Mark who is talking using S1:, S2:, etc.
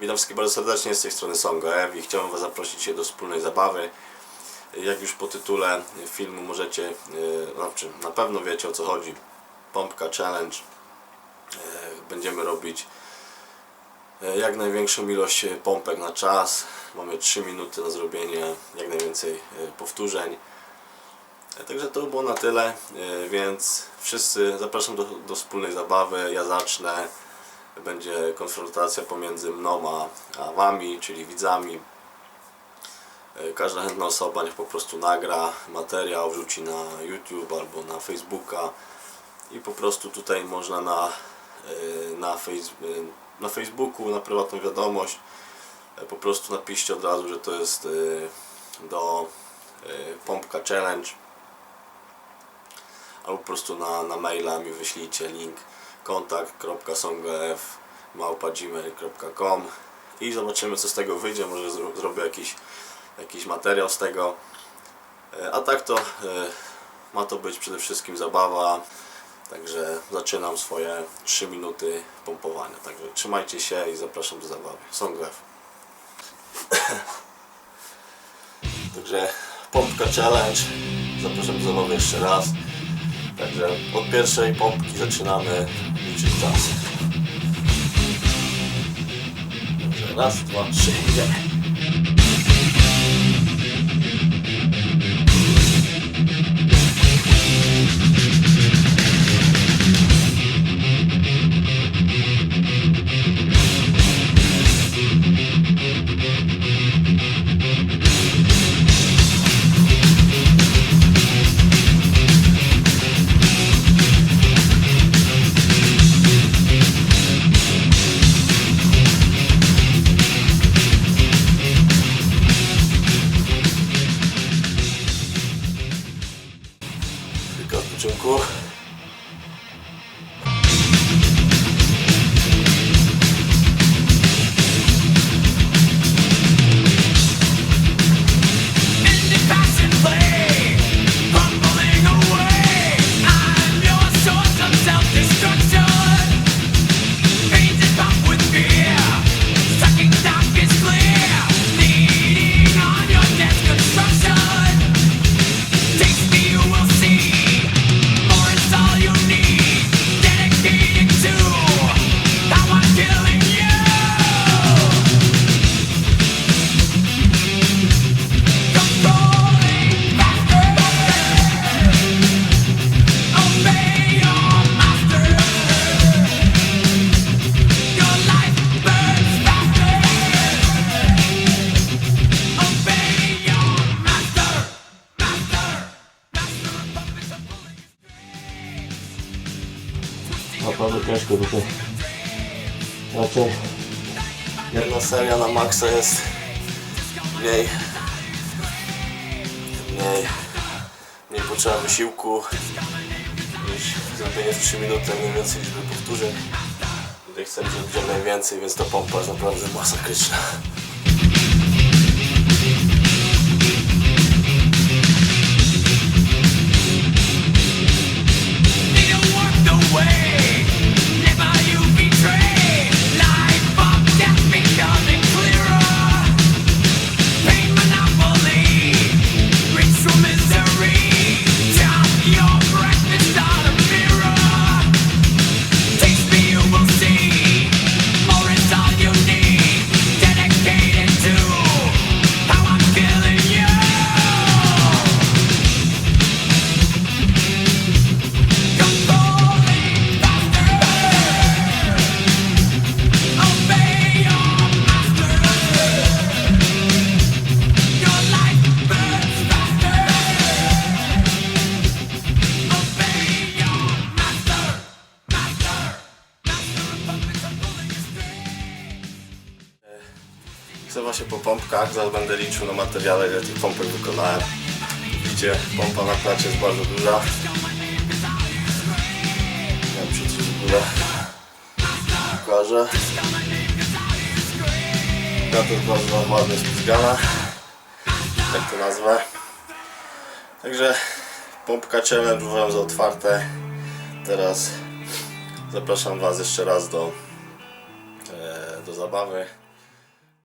S1: Witam wszystkich bardzo serdecznie, z tej strony Songo Ev i chciałem Was zaprosić do wspólnej zabawy. Jak już po tytule filmu możecie, znaczy na pewno wiecie o co chodzi. Pompka Challenge. Yy, Będziemy robić yy, jak największą ilość pompek na czas. Mamy 3 minuty na zrobienie jak najwięcej powtórzeń. Także to było na tyle, więc wszyscy zapraszam do, do wspólnej zabawy. Ja zacznę będzie konfrontacja pomiędzy mną a, wami, czyli widzami. E, Każda chętna osoba niech po prostu nagra materiał, wrzuci na YouTube albo na Facebooka i po prostu tutaj można na, e, na, fejs, e, na Facebooku, na prywatną wiadomość po prostu napiszcie od razu, że to jest do Pompka Challenge albo po prostu na, na maila mi wyślijcie link kontakt.songof.gmail.com i zobaczymy co z tego wyjdzie, może zro, zrobię jakiś, jakiś materiał z tego. E, a tak to e, ma to być przede wszystkim zabawa. Także zaczynam swoje 3 minuty pompowania. Także trzymajcie się i zapraszam do zabawy. Songof Także pompka challenge. Zapraszam do zabawy jeszcze raz Także od pierwszej pompki zaczynamy liczyć czas. Raz, dwa, trzy, idziemy. Chwilkę Naprawdę ciężko tutaj. Raczej jedna seria na maksa jest mniej mniej mniej potrzeba wysiłku niż zrobienie w 3 minuty mniej więcej liczby powtórzeń. Tutaj chcemy zrobić jak najwięcej, więc ta pompa jest naprawdę masakryczna. Chcę właśnie po pompkach, zaraz będę liczył na materiale, ile tych pompek wykonałem. Widzicie, pompa na klacie jest bardzo duża. Czy coś w ogóle pokażę. Klata jest bardzo ładnie spizgana. Tak to nazwę. Także pompka challenge uważam za otwarte. Teraz zapraszam Was jeszcze raz do, e, do zabawy.